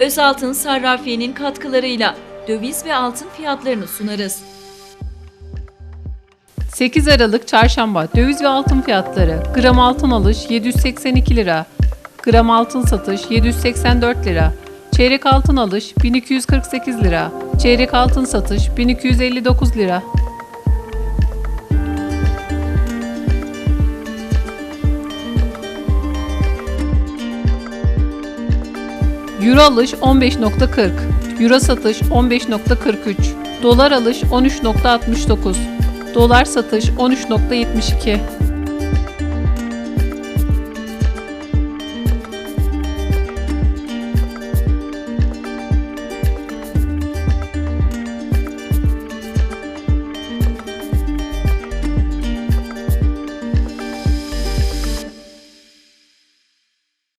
Özaltın Sarrafiye'nin katkılarıyla döviz ve altın fiyatlarını sunarız. 8 Aralık Çarşamba döviz ve altın fiyatları gram altın alış 782 lira, gram altın satış 784 lira, çeyrek altın alış 1248 lira, çeyrek altın satış 1259 lira. Euro alış 15.40, Euro satış 15.43, Dolar alış 13.69, Dolar satış 13.72.